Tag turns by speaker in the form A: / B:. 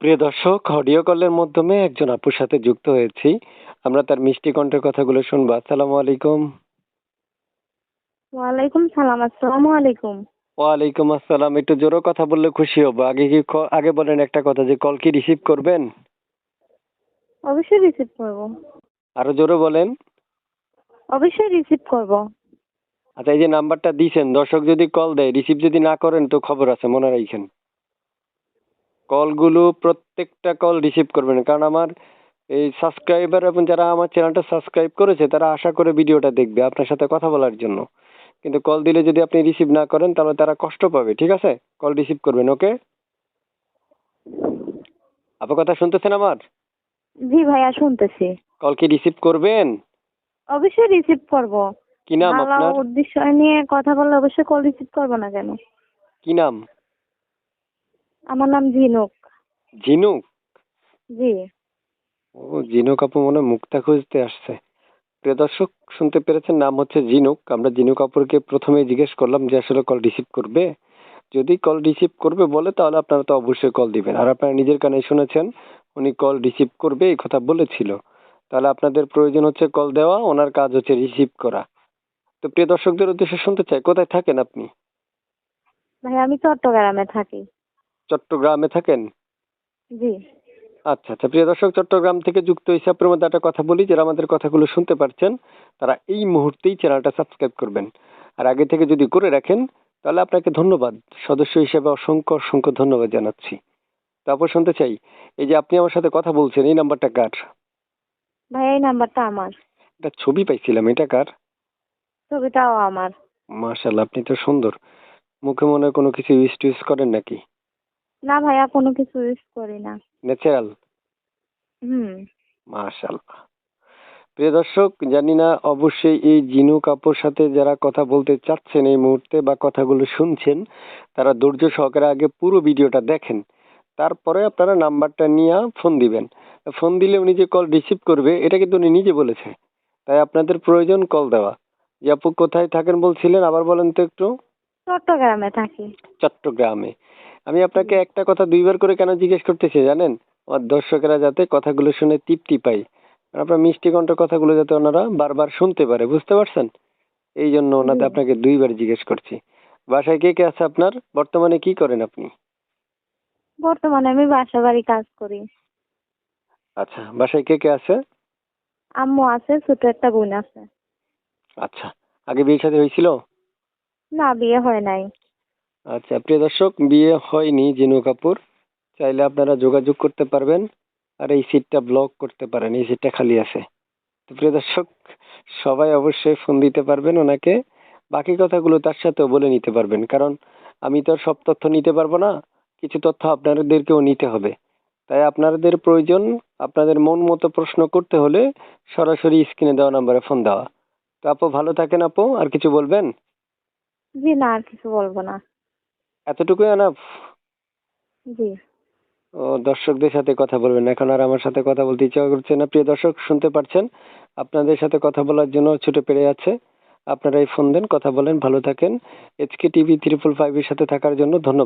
A: প্রিয় দর্শক অডিও কলের মাধ্যমে একজন আপুর সাথে যুক্ত হয়েছি। আমরা তার মিষ্টি কণ্ঠের কথাগুলো শুনব। আসসালামু আলাইকুম।
B: ওয়ালাইকুম সালাম আসসালামু আলাইকুম।
A: ওয়ালাইকুম আসসালাম। একটু জোরে কথা বললে খুশি হব। আগে কি আগে বলেন একটা কথা যে কল কি রিসিভ করবেন?
B: অবশ্যই রিসিভ করব।
A: আরও জোরে বলেন।
B: অবশ্যই রিসিভ করব।
A: আচ্ছা এই যে নাম্বারটা দিয়েছেন দর্শক যদি কল দেয় রিসিভ যদি না করেন তো খবর আছে মনে রাখেন। কলগুলো প্রত্যেকটা কল রিসিভ করবেন। কারণ আমার এই সাবস্ক্রাইবার এবং যারা আমার চ্যানেলটা সাবস্ক্রাইব করেছে তারা আশা করে ভিডিওটা দেখবে আপনার সাথে কথা বলার জন্য। কিন্তু কল দিলে যদি আপনি রিসিভ না করেন তাহলে তারা কষ্ট পাবে ঠিক আছে? কল রিসিভ করবেন ওকে আপনার কথা শুনতেছেন আমার?
B: জি ভাইয়া শুনতেছি।
A: কল কি রিসিভ করবেন?
B: অবশ্যই রিসিভ করব।
A: কি নাম
B: ভালো
A: আপনার?
B: উদ্দেশ্য নিয়ে কথা বললে অবশ্যই কল রিসিভ করব না কেন?
A: কি নাম?
B: আমার নাম ঝিনুক।
A: ঝিনুক?
B: জি।
A: ও ঝিনুক আপু মনে মুক্তা খুঁজতে আসছে। প্রিয় দর্শক শুনতে পেরেছেন নাম হচ্ছে ঝিনুক। আমরা ঝিনুক আপুরকে প্রথমে জিজ্ঞেস করলাম যে আসলে কল রিসিভ করবে। যদি কল রিসিভ করবে বলে তাহলে আপনারা তো অবশ্যই কল দিবেন। আর আপনারা নিজের কানে শুনেছেন উনি কল রিসিভ করবে এই কথা বলেছিল। তাহলে আপনাদের প্রয়োজন হচ্ছে কল দেওয়া ওনার কাজ হচ্ছে রিসিভ করা। তো প্রিয় দর্শকদের উদ্দেশ্যে শুনতে চাই কোথায় থাকেন আপনি?
B: ভাই আমি চট্টগ্রামে থাকি।
A: চট্টগ্রামে থাকেন?
B: জি।
A: আচ্ছা আচ্ছা। প্রিয় দর্শক চট্টগ্রাম থেকে যুক্ত হয়েছে। আপনার মধ্যে একটা কথা বলি যারা আমাদের কথাগুলো শুনতে পারছেন তারা এই মুহূর্তেই চ্যানেলটা সাবস্ক্রাইব করবেন। আর আগে থেকে যদি করে রাখেন তাহলে আপনাকে ধন্যবাদ। সদস্য হিসেবে অসংখ্য অসংখ্য ধন্যবাদ জানাচ্ছি। তারপর শুনতে চাই এই যে আপনি আমার সাথে কথা বলছেন এই নাম্বারটা কার?
B: ভাই এই নাম্বারটা আমার।
A: একটা ছবি পাইছিলাম এটা কার?
B: ছবিটাও আমার।
A: মাশাল্লাহ আপনি তো সুন্দর। মুখে মনে কোনো কিছু ইউজ টিউজ করেন নাকি?
B: না ভাইয়া কোনো কিছু ইউজ করি না।
A: ন্যাচারাল
B: হুম।
A: মাশাল্লাহ প্রিয় দর্শক জানি না অবশ্যই এই জিনু কাপুর সাথে যারা কথা বলতে চাচ্ছেন এই মুহূর্তে বা কথাগুলো শুনছেন তারা ধৈর্য সহকারে আগে পুরো ভিডিওটা দেখেন। তারপরে আপনারা নাম্বারটা নিয়ে ফোন দিবেন। ফোন দিলে উনি যে কল রিসিভ করবে এটা কিন্তু উনি নিজে বলেছে। তাই আপনাদের প্রয়োজন কল দেওয়া। যে আপু কোথায় থাকেন বলছিলেন? আবার বলেন তো একটু।
B: চট্টগ্রামে থাকি।
A: চট্টগ্রামে। আমি আপনাকে একটা কথা দুইবার করে কেন জিজ্ঞেস করতেছি জানেন? আমার দর্শকেরা যাতে কথাগুলো শুনে তৃপ্তি পায়। আপনার মিষ্টি কণ্ঠ কথাগুলো যাতে ওনারা বারবার শুনতে পারে বুঝতে পারছেন? এই জন্য ওনাতে আপনাকে দুইবার জিজ্ঞেস করছি। বাসায় কে কে আছে আপনার? বর্তমানে কি করেন আপনি?
B: বর্তমানে আমি বাসা বাড়ি কাজ করি।
A: আচ্ছা বাসায় কে কে আছে?
B: আম্মু আছে ছোট একটা বোন আছে।
A: আচ্ছা আগে বিয়ে সাথে হয়েছিল?
B: না বিয়ে হয় নাই।
A: আচ্ছা প্রিয় দর্শক, বিয়ে হয়নি জিনু কাপুর। চাইলে আপনারা যোগাযোগ করতে পারবেন আর এই সিটটা ব্লক করতে পারেন, এই সিটটা খালি আছে। তো প্রিয় দর্শক, সবাই অবশ্যই ফোন দিতে পারবেন ওনাকে। বাকি কথাগুলো তার সাথেও বলে নিতে পারবেন, কারণ আমি তো সব তথ্য নিতে পারব না, কিছু তথ্য আপনাদেরকেও নিতে হবে। তাই আপনাদের প্রয়োজন, আপনাদের মন মতো প্রশ্ন করতে হলে সরাসরি স্ক্রিনে দেওয়া নাম্বারে ফোন দেওয়া। তো আপু, ভালো থাকেন আপু, আর কিছু বলবেন?
B: জি না, আর কিছু বলব না।
A: এতটুকুই এনাফ
B: জি।
A: ও দর্শকদের সাথে কথা বলবেন এখন আর আমার সাথে কথা বলতে ইচ্ছা করছে না। প্রিয় দর্শক শুনতে পারছেন? আপনাদের সাথে কথা বলার জন্য ছুটে পেরে যাচ্ছে। আপনারা এই ফোন দেন কথা বলেন ভালো থাকেন। এইচকে টিভি ত্রিপল ফাইভের সাথে থাকার জন্য ধন্যবাদ।